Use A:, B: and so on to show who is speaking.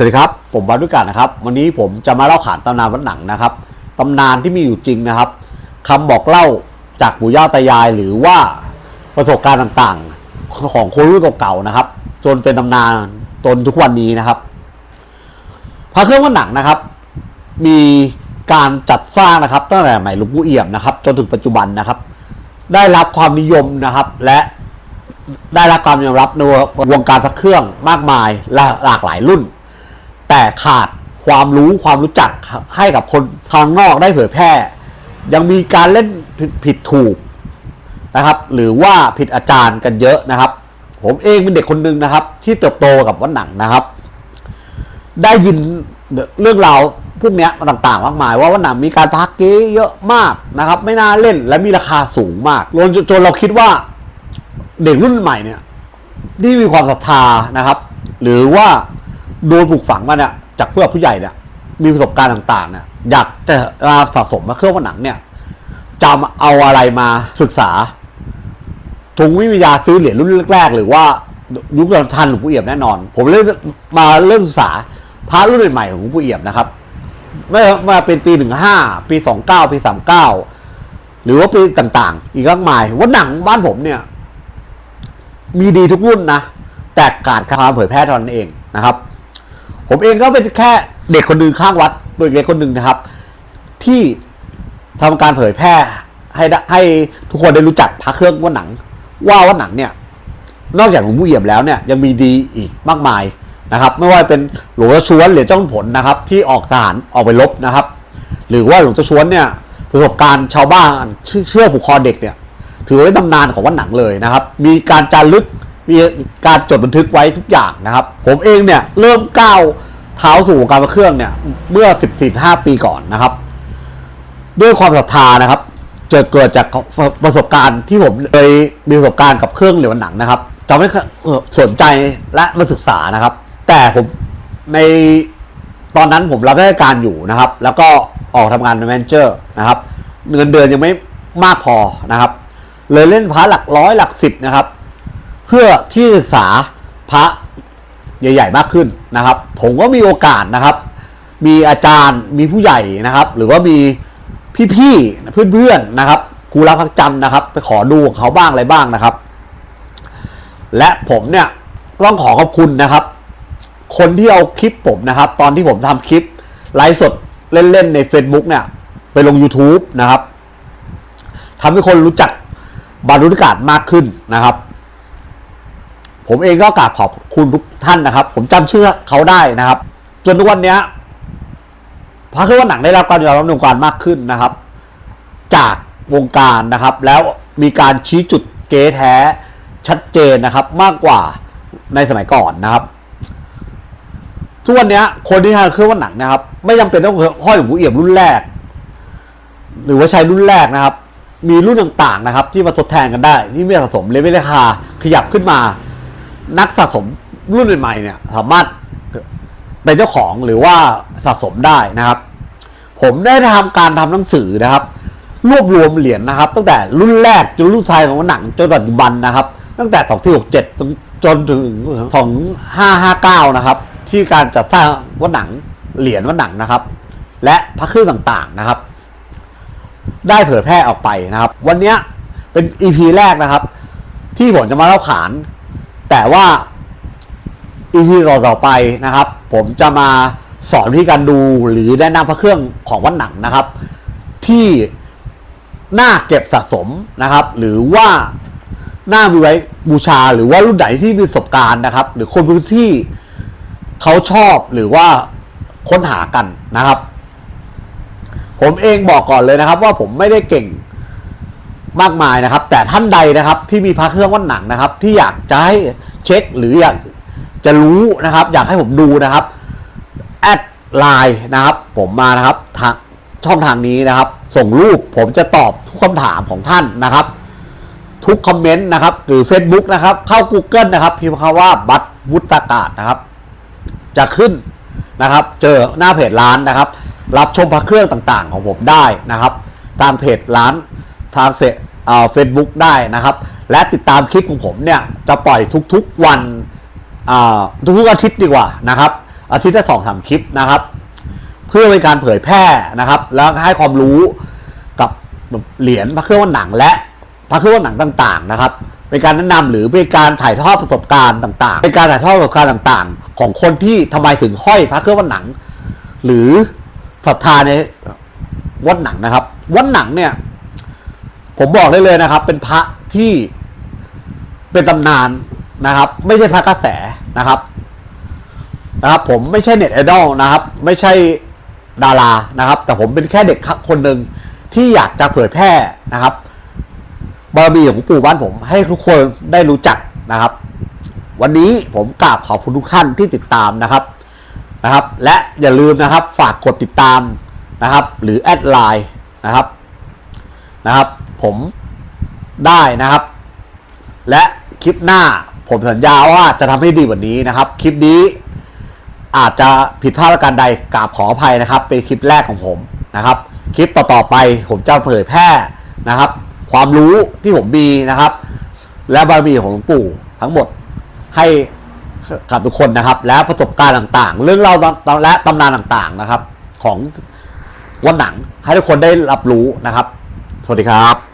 A: สวัสดีครับ ผมบารุกานะครับ วันนี้ผมจะมาเล่าขานตำนานวัดหนังนะครับตำนานที่มีอยู่จริงนะครับคำบอกเล่าจากปู่ย่าตายายหรือว่าประสบการณ์ต่างๆ ของคนรุ่นเก่าๆนะครับ จนเป็นตำนานจนทุกวันนี้นะครับพระเครื่องวัดหนังนะครับ มีการจัดสร้างนะครับตั้งแต่สมัยหลวงปู่เอี่ยมนะครับ จนถึงปัจจุบันนะครับ ได้รับความนิยมนะครับและได้รับความยอมรับในวงการพระเครื่องมากมายหลากหลายรุ่น แต่ขาดความรู้ความรู้จักให้กับคนทางนอกได้เผยแพร่ ยังมีการเล่นผิดถูกนะครับ หรือว่าผิดอาจารย์กันเยอะนะครับ ผมเองเป็นเด็กคนหนึ่งนะครับ ที่เติบโตกับวัดหนังนะครับ ได้ยินเรื่องราวพวกนี้ต่างๆมากมาย ว่าวัดหนังมีการพักเก๊เยอะมากนะครับ ไม่น่าเล่นและมีราคาสูงมากจนจนเราคิดว่าเด็กรุ่นใหม่เนี่ยที่มีความศรัทธานะครับ หรือว่า โดนปลูกฝังมาเนี่ยจากผู้หลักผู้ใหญ่เนี่ยมีประสบการณ์ต่างๆเนี่ยอยากจะมาสะสมมาเครื่องวัดหนังเนี่ยจะเอาอะไรมาศึกษาทุงวิทยาซื้อเหรียญรุ่นแรกๆ หรือว่ายุคทันหลวงปู่เอี่ยมแน่นอน ผมเลยมาเริ่มศึกษาพระรุ่นใหม่ๆของหลวงปู่เอี่ยมนะครับไม่มาเป็นปีหนึ่งห้าปีสองเก้าปีสามเก้าหรือว่าปีต่างๆ อีกมากมายวัดหนังบ้านผมเนี่ย มีดีทุกรุ่นนะ แต่การการเผยแพร่เท่านั้นเองนะครับ ผมเองก็เป็นแค่เด็กคนหนึ่งข้างวัดเด็กเล็กคนหนึ่งนะครับ ที่ทำการเผยแพร่ให้ให้ทุกคนได้รู้จักพระเครื่องวัดหนัง ว่าวัดหนังเนี่ย นอกจากหลวงปู่เอี่ยมแล้วเนี่ยยังมีดีอีกมากมายนะครับ ไม่ว่าเป็นหลวงตาชวนหรียญเจ้าผลนะครับ ที่ออกทหารออกไปรบนะครับ หรือว่าหลวงตาชวนเนี่ยประสบการณ์ชาวบ้านเชื่อเชื่อผูกคอเด็กเนี่ย ถือว่าเป็นตำนานของวัดหนังเลยนะครับ มีการจารึก มีการจดบันทึกไว้ทุกอย่างนะครับ ผมเองเนี่ยเริ่มก้าวเท้าสู่วงการพระเครื่องเนี่ยเมื่อ 14-5 ปีก่อนนะครับ ด้วยความศรัทธานะครับจะเกิดจากประสบการณ์ที่ผมเคยมีประสบการณ์กับเครื่องเหลวหนังนะครับจะไม่สนใจและมาศึกษานะครับ แต่ผมในตอนนั้นผมรับราชการอยู่นะครับ แล้วก็ออกทำงานเป็นแมนเจอร์นะครับ เงินเดือนยังไม่มากพอนะครับ เลยเล่นพระหลักร้อยหลักสิบนะครับ เพื่อที่ศึกษาพระใหญ่ ๆ มากขึ้นนะครับ ผมก็มีโอกาสนะครับ มีอาจารย์มีผู้ใหญ่นะครับ หรือว่ามีพี่ๆเพื่อนๆนะครับครูรับพักจำนะครับ ไปขอดูของเขาบ้างอะไรบ้างนะครับ และผมเนี่ยต้องขอขอบคุณนะครับ คนที่เอาคลิปผมนะครับ ตอนที่ผมทำคลิปไลฟ์สดเล่นๆใน Facebook เนี่ย ไปลง YouTube นะครับทำให้คนรู้จักบารุนิกาศมากขึ้นนะครับ ผมเองก็กราบขอบคุณทุกท่านนะครับ ผมจำชื่อเขาได้นะครับ จนทุกวันเนี้ยพระเครื่องวัดหนังได้รับการยอมรับในวงการมากขึ้นนะครับ จากวงการนะครับ แล้วมีการชี้จุดเก๊แท้ชัดเจนนะครับ มากกว่าในสมัยก่อนนะครับทุกวันนี้คนที่ทำเครื่องวัดหนังนะครับ ไม่จำเป็นต้องห้อยหลวงปู่เอี่ยมรุ่นแรก หรือว่าใช้รุ่นแรกนะครับ มีรุ่นต่างๆนะครับ ที่มาทดแทนกันได้ ที่ม่สะสมเลยไม่ราคาขยับขึ้นมา นักสะสมรุ่นใหม่เนี่ยสามารถเป็นเจ้าของหรือว่าสะสมได้นะครับ ผมได้ทำการทำหนังสือนะครับ รวบรวมเหรียญนะครับ ตั้งแต่รุ่นแรกจนรุ่นไทายของหนังจนปัจจุบันนะครับ ตั้งแต่2ที่67จนถึง2559นะครับที่การจัดสร้างวัดหนังเหรียญวัดหนังนะครับ และพระเครื่องต่างๆนะครับ ได้เผยแพร่ออกไปนะครับ วันนี้เป็น EP แรกนะครับ ที่ผมจะมาเล่าขาน แต่ว่า EP ต่อต่อไปนะครับ ผมจะมาสอนวิธีการดูหรือแนะนำพระเครื่องของวัดหนังนะครับ ที่น่าเก็บสะสมนะครับ หรือว่าน่ามีไว้บูชาหรือว่ารุ่นไหนที่มีประสบการณ์นะครับ หรือคนพื้นที่เขาชอบหรือว่าค้นหากันนะครับ ผมเองบอกก่อนเลยนะครับ ว่าผมไม่ได้เก่ง มากมายนะครับ แต่ท่านใดนะครับที่มีพระเครื่องวัดหนังนะครับ ที่อยากจะให้เช็คหรืออยากจะรู้นะครับ อยากให้ผมดูนะครับแอดไลน์นะครับ ผมมานะครับทางช่องทางนี้นะครับ ส่งรูปผมจะตอบทุกคำถามของท่านนะครับ ทุกคอมเมนต์นะครับ หรือ Facebook นะครับ เข้า Google นะครับ พิมพ์คำว่าบัตรวุฒากาศนะครับ จะขึ้นนะครับ เจอหน้าเพจร้านนะครับ รับชมพระเครื่องต่างๆ ของผมได้นะครับ ตามเพจร้าน ทางเฟซเฟซบุ๊กได้นะครับ และติดตามคลิปของผมเนี่ย จะปล่อยทุกๆวันทุกๆอาทิตย์ดีกว่านะครับ อาทิตย์ละสองสามคลิปนะครับ เพื่อเป็นการเผยแพร่นะครับ แล้วให้ความรู้กับเหรียญพระเครื่องวัดหนังและพระเครื่องวัดหนังต่างๆนะครับเป็นการแนะนำหรือเป็นการถ่ายทอดประสบการณ์ต่าง ๆ เป็นการถ่ายทอดประสบการณ์ต่างๆ ของคนที่ทำไมถึงห้อยพระเครื่องวัดหนัง หรือศรัทธาในวัดหนังนะครับ วัดหนังเนี่ย ผมบอกได้เลยนะครับ เป็นพระที่เป็นตำนานนะครับ ไม่ใช่พระกระแสนะครับนะครับ ผมไม่ใช่เน็ตไอดอลนะครับ ไม่ใช่ดารานะครับ แต่ผมเป็นแค่เด็กคนหนึ่งที่อยากจะเผยแพร่นะครับบารมีของปู่บ้านผมให้ทุกคนได้รู้จักนะครับ วันนี้ผมกราบขอบคุณทุกท่านที่ติดตามนะครับนะครับ และอย่าลืมนะครับ ฝากกดติดตามนะครับ หรือแอดไลน์นะครับนะครับ ผมได้นะครับ และคลิปหน้าผมสัญญาว่าจะทำให้ดีกว่านี้นะครับ คลิปนี้อาจจะผิดพลาดประการใดกราบขออภัยนะครับ เป็นคลิปแรกของผมนะครับ คลิปต่อๆไปผมจะเผยแพร่นะครับ ความรู้ที่ผมมีนะครับ และบารมีของหลวงปู่ทั้งหมดให้กับทุกคนนะครับ และประสบการณ์ต่างๆ เรื่องเล่าและตำนานต่างๆนะครับ ของวันหนังให้ทุกคนได้รับรู้นะครับ สวัสดีครับ